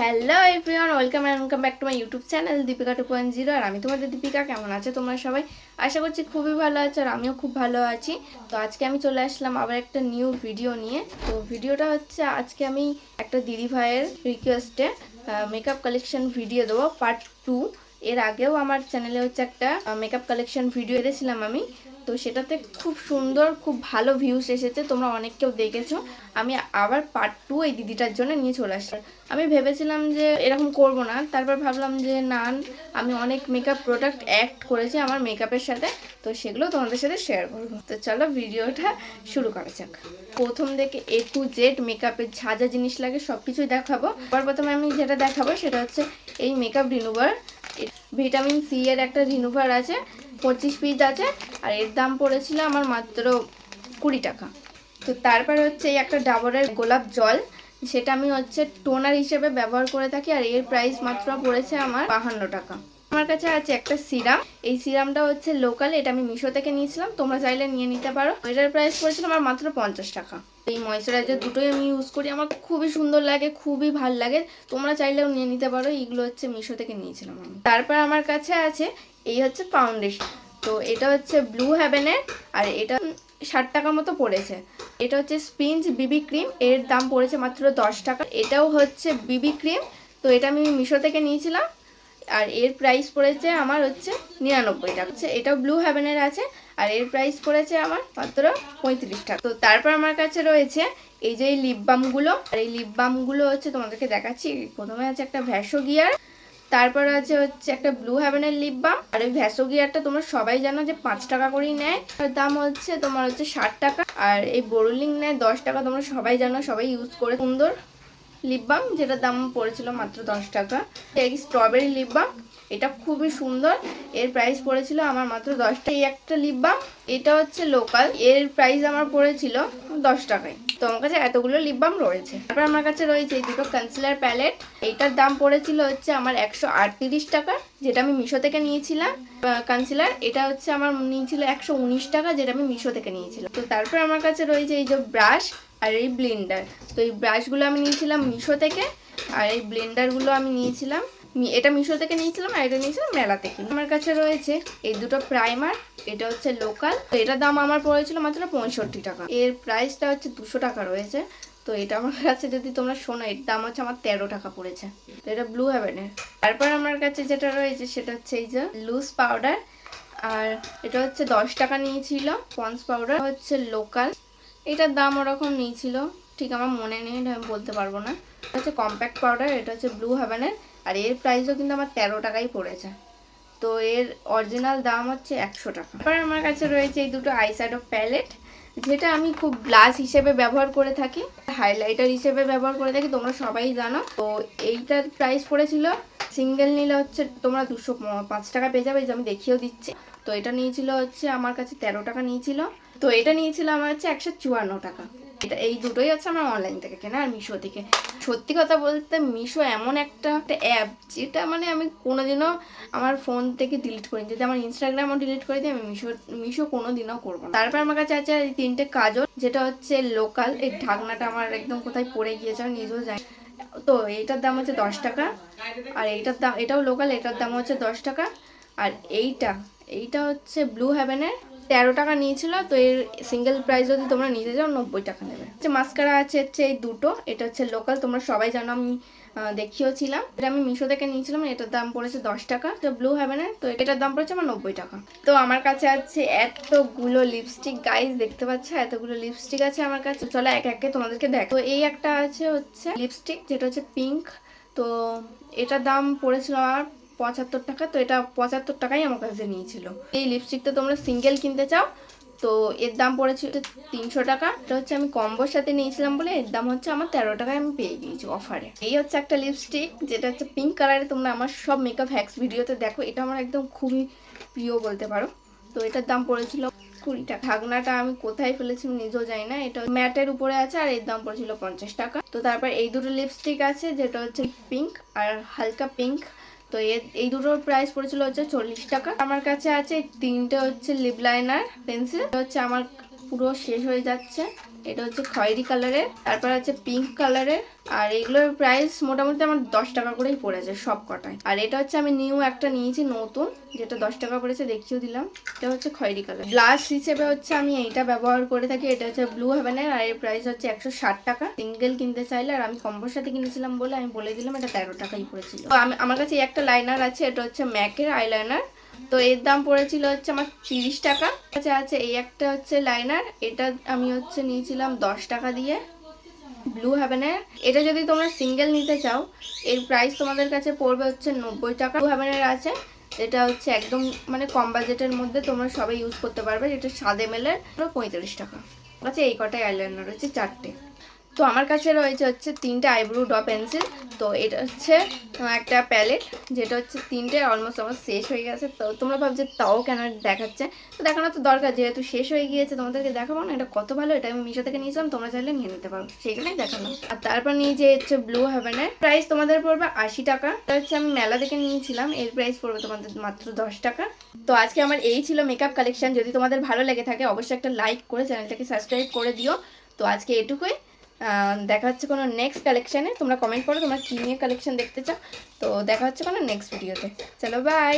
Hello everyone welcome and welcome back to my YouTube channel Deepika two point zero আর আমি তোমাদের দীপিকা, কেমন আছে তোমরা সবাই? আশা করছি খুবই ভালো আছো আর আমিও খুব ভালো আছি। তো আজকে আমি চলে আসলাম আবার একটা নিউ ভিডিও নিয়ে। তো ভিডিওটা হচ্ছে আজকে আমি একটা দিদি ভাইয়ের রিকোয়েস্টে মেকআপ কালেকশন ভিডিও দেবো পার্ট টু এর আগেও আমার চ্যানেলে হচ্ছে একটা মেকআপ কালেকশন ভিডিও এসেছিলাম আমি। তো সেটাতে খুব সুন্দর, খুব ভালো ভিউস এসেছে, তোমরা অনেক কেউ দেখেছ। আমি আবার পার্ট টু এই দিদিটার জন্য নিয়ে চলে আসলাম। আমি ভেবেছিলাম যে এরকম করব না, তারপর ভাবলাম যে না, আমি অনেক মেকআপ প্রোডাক্ট অ্যাক্ট করেছি আমার মেকআপের সাথে, তো সেগুলো তোমাদের সাথে শেয়ার করব। তো চলো ভিডিওটা শুরু করা যাক। প্রথম থেকে এ টু জেড মেকআপের যা যা জিনিস লাগে সব কিছুই দেখাবো। সবার প্রথমে আমি যেটা দেখাবো সেটা হচ্ছে এই মেকআপ রিনুভার। ভিটামিন সি এর একটা রিনুভার আছে পঁচিশ পিস আছে, আর এর দাম পড়েছিল আমার মাত্র কুড়ি টাকা। তো তারপরে হচ্ছে একটা ডাবরের গোলাপ জল, সেটা আমি হচ্ছে টোনার হিসেবে ব্যবহার করে থাকি, আর এর প্রাইস মাত্র পড়েছে আমার বাহান্ন টাকা। আমার কাছে আছে একটা সিরাম, এই সিরামটা হচ্ছে লোকাল এটা আমি মিশো থেকে নিয়েছিলাম, তোমরা চাইলে নিয়ে নিতে পারো। এটার প্রাইস পড়েছিল আমার মাত্র পঞ্চাশ টাকা। এই ময়শ্চারাইজার দুটোই আমি ইউজ করি, আমার খুবই সুন্দর লাগে, খুবই ভালো লাগে, তোমরা চাইলেও নিয়ে নিতে পারো, এইগুলো হচ্ছে মিশো থেকে নিয়েছিলাম আমি। তারপর আমার কাছে আছে এই হচ্ছে ফাউন্ডেশন তো এটা হচ্ছে ব্লু হ্যাভেনের আর এটা ষাট টাকা মতো পড়েছে। এটা হচ্ছে স্পিঞ্জ বিবি ক্রিম এর দাম পড়েছে মাত্র দশ টাকা। এটাও হচ্ছে বিবি ক্রিম তো এটা আমি মিশো থেকে নিয়েছিলাম, আর এর প্রাইস পড়েছে আমার হচ্ছে নিরানব্বই টাকা। হচ্ছে এটাও ব্লু হ্যাভেনের আছে, আর এর প্রাইস পড়েছে আমার মাত্র পঁয়ত্রিশ টাকা। তো তারপর আমার কাছে রয়েছে এই যে এই লিপ বামগুলো আর এই লিপ বামগুলো হচ্ছে তোমাদেরকে দেখাচ্ছি। প্রথমে আছে একটা ভ্যাসো গিয়ার তারপর আছে হচ্ছে একটা ব্লু হ্যাভেনের লিপ বাম আর ওই ভ্যাসো গিয়ারটা তোমরা সবাই জানো যে পাঁচ টাকা করেই নেয়। দাম হচ্ছে তোমার হচ্ছে ষাট টাকা। আর এই বোরলিং নেয় দশ টাকা, তোমরা সবাই জানো, সবাই ইউজ করে, সুন্দর। লিপ বাম যেটার দাম পড়েছিল মাত্র দশ টাকা। এই স্ট্রবেরি লিপ বাম এটা খুবই সুন্দর। এর প্রাইস পড়েছিল আমার মাত্র দশ টাকা। এই একটা লিপ বাম এটা হচ্ছে লোকাল এর প্রাইস আমার পড়েছিল দশ টাকায়। তো আমার কাছে এতগুলো লিপ বাম রয়েছে। তারপর আমার কাছে রয়েছে এই দুটো কনসিলার প্যালেট এইটার দাম পড়েছিল হচ্ছে আমার একশো আটত্রিশ টাকা, যেটা আমি মিশো থেকে নিয়েছিলাম। কনসিলার এটা হচ্ছে আমার নিয়েছিল একশো উনিশ টাকা, যেটা আমি মিশো থেকে নিয়েছিলাম। তো তারপর আমার কাছে রয়েছে এই যে ব্রাশ আর এই ব্লেন্ডার তো এই ব্রাশগুলো আমি নিয়েছিলাম মিশো থেকে, আর এই ব্লেন্ডারগুলো আমি নিয়েছিলাম এটা মিশো থেকে নিয়েছিলাম আর এটা নিয়েছিলাম মেলা থেকে। আমার কাছে রয়েছে এই দুটো প্রাইমার এটা হচ্ছে লোকাল তো এটার দাম আমার পড়েছিল মাত্র পঁয়ষট্টি টাকা। এর প্রাইসটা হচ্ছে দুশো টাকা রয়েছে। তো এটা আমার কাছে যদি তোমরা শোনো, এর দাম হচ্ছে আমার তেরো টাকা পড়েছে। তো এটা ব্লু হ্যাভেনের তারপর আমার কাছে যেটা রয়েছে, সেটা হচ্ছে এই যে লুজ পাউডার আর এটা হচ্ছে দশ টাকা নিয়েছিল পন্স পাউডার হচ্ছে লোকাল এটার দাম ওরকম নিয়েছিল ঠিক আমার মনে নেই আমি বলতে পারব না। এটা হচ্ছে কম্প্যাক্ট পাউডার এটা হচ্ছে ব্লু হ্যাভেনের আর এর প্রাইসও কিন্তু আমার তেরো টাকাই পড়েছে। তো এর অরিজিনাল দাম হচ্ছে একশো টাকা। তারপর আমার কাছে রয়েছে এই দুটো আইশ্যাডো প্যালেট যেটা আমি খুব ব্লাশ হিসেবে ব্যবহার করে থাকি হাইলাইটার হিসেবে ব্যবহার করে থাকি, তোমরা সবাই জানো। তো এইটার প্রাইস পড়েছিল সিঙ্গেল নিলে হচ্ছে তোমরা দুশো পাঁচ টাকা পেয়ে যাবে যে আমি দেখিয়েও দিচ্ছি। তো এটা নিয়েছিল হচ্ছে আমার কাছে তেরো টাকা নিয়েছিল। তো এটা নিয়েছিল আমার হচ্ছে একশো চুয়ান্ন টাকা। এটা এই দুটোই হচ্ছে আমার অনলাইন থেকে কেনা আর মিশো থেকে। সত্যি কথা বলতে মিশো এমন একটা অ্যাপ যেটা মানে আমি কোনোদিনও আমার ফোন থেকে ডিলিট করিনি। যদি আমার ইনস্টাগ্রামও ডিলিট করে দিই, আমি মিশো মিশো কোনোদিনও করব না। তারপর আমার কাছে আছে এই তিনটে কাজল, যেটা হচ্ছে লোকাল এই ঢাকনাটা আমার একদম কোথায় পড়ে গিয়েছে আমি নিজেও জানি। তো এইটার দাম হচ্ছে দশ টাকা। আর এইটার দাম, এটাও লোকাল এটার দাম হচ্ছে দশ টাকা। আর এইটা এইটা হচ্ছে ব্লু হ্যাভেনের তেরো টাকা নিয়েছিল তো এর সিঙ্গেল প্রাইস যদি তোমরা নিতে যাও নব্বই টাকা নেবে। হচ্ছে মাস্কারা আছে হচ্ছে এই দুটো এটা হচ্ছে লোকাল তোমরা সবাই জানো আমি আহ, দেখিয়েওছিলাম। এটা আমি মিশো থেকে নিয়েছিলাম এটার দাম পড়েছে দশ টাকা। তো ব্লু হ্যাভেনের তো এটার দাম পড়েছে আমার নব্বই টাকা। তো আমার কাছে আছে এতগুলো লিপস্টিক গাইজ দেখতে পাচ্ছ? এতগুলো লিপস্টিক আছে আমার কাছে। চলো এক একে তোমাদেরকে দেখ। তো এই একটা আছে হচ্ছে লিপস্টিক যেটা হচ্ছে পিঙ্ক তো এটার দাম পড়েছিল আমার পঁচাত্তর টাকা, তো এটা পঁচাত্তর টাকাই আমার কাছে নিয়েছিল। এই লিপস্টিকটা তোমরা সিঙ্গেল কিনতে চাও, তো এর দাম পড়েছিল তিনশো টাকা। এটা হচ্ছে আমি কম্বোর সাথে নিয়েছিলাম বলে এর দাম হচ্ছে আমার তেরো টাকায় আমি পেয়ে গিয়েছি অফারে এই হচ্ছে একটা লিপস্টিক যেটা হচ্ছে পিঙ্ক কালারে তোমরা আমার সব মেকআপ হ্যাক্স ভিডিওতে দেখো। এটা আমার একদম খুবই প্রিয় বলতে পারো। তো এটার দাম পড়েছিল কুড়ি টাকা। ঢাকনাটা আমি কোথায় ফেলেছি নিজেও জানি না। এটা ম্যাটের উপরে আছে আর এর দাম পড়েছিল পঞ্চাশ টাকা। তো তারপর এই দুটো লিপস্টিক আছে, যেটা হচ্ছে পিঙ্ক আর হালকা পিঙ্ক তো এই দুটোর প্রাইস পড়েছিল হচ্ছে চল্লিশ টাকা। আমার কাছে আছে তিনটে হচ্ছে লিপ লাইনার পেন্সিল হচ্ছে আমার পুরো শেষ হয়ে যাচ্ছে। এটা হচ্ছে খয়েরি কালারের, তারপর আছে পিঙ্ক কালারের, আর এগুলোর প্রাইস মোটামুটি আমার দশ টাকা করেই পড়েছে সব কটায়। আর এটা হচ্ছে আমি নিউ একটা নিয়েছি, নতুন, যেটা দশ টাকা পড়েছে, দেখিয়েও দিলাম। এটা হচ্ছে খয়েরি কালার। ব্লাশ হিসেবে হচ্ছে আমি এইটা ব্যবহার করে থাকি, এটা হচ্ছে ব্লু হেভেনের আর এর প্রাইস হচ্ছে একশো ষাট টাকা। সিঙ্গেল কিনতে চাইলে, আর আমি কম্বোর সাথে কিনেছিলাম বলে আমি বলে দিলাম, এটা তেরো টাকাই পড়েছিল। আমার কাছে একটা লাইনার আছে, এটা হচ্ছে ম্যাকের আইলাইনার তো এর দাম পড়েছিল হচ্ছে আমার তিরিশ টাকা। আচ্ছা আছে এই একটা হচ্ছে লাইনার এটা আমি হচ্ছে নিয়েছিলাম দশ টাকা দিয়ে। ব্লু হ্যাভেনের এটা যদি তোমরা সিঙ্গেল নিতে চাও, এর প্রাইস তোমাদের কাছে পড়বে হচ্ছে নব্বই টাকা। ব্লু হ্যাভেনের আছে। এটা হচ্ছে একদম মানে কম বাজেটের মধ্যে তোমরা সবাই ইউজ করতে পারবে। যেটা সাদে মেলের পঁয়তাল্লিশ টাকা। আচ্ছা এই কটাই আইলাইনার রয়েছে, চারটে। তো আমার কাছে রয়েছে হচ্ছে তিনটে আইব্রো ড পেন্সিল। তো এটা হচ্ছে একটা প্যালেট, যেটা হচ্ছে তিনটে অলমোস্ট আমার শেষ হয়ে গেছে। তো তোমরা ভাবছ তাও কেন দেখাচ্ছে? তো দেখানো তো দরকার, যেহেতু শেষ হয়ে গিয়েছে, তোমাদেরকে দেখাবো না, এটা কত ভালো, এটা আমি মিশো থেকে নিয়েছিলাম, তোমরা চাইলে নিয়ে নিতে পারো সেই জন্যই দেখালাম। আর তারপর নিয়ে যে হচ্ছে ব্লু হেভেনের প্রাইস তোমাদের পড়বে আশি টাকা। এটা হচ্ছে আমি মেলা থেকে নিয়েছিলাম, এর প্রাইস পড়বে তোমাদের মাত্র দশ টাকা। তো আজকে আমার এই ছিল মেকআপ কালেকশন যদি তোমাদের ভালো লেগে থাকে, অবশ্যই একটা লাইক করে চ্যানেলটাকে সাবস্ক্রাইব করে দিও। তো আজকে এটুকুই। দেখা হচ্ছে কোনো নেক্সট কালেকশানে তোমরা কমেন্ট করো তোমরা কী নিয়ে কালেকশান দেখতে চাও। তো দেখা হচ্ছে কোনো নেক্সট ভিডিওতে চলো বাই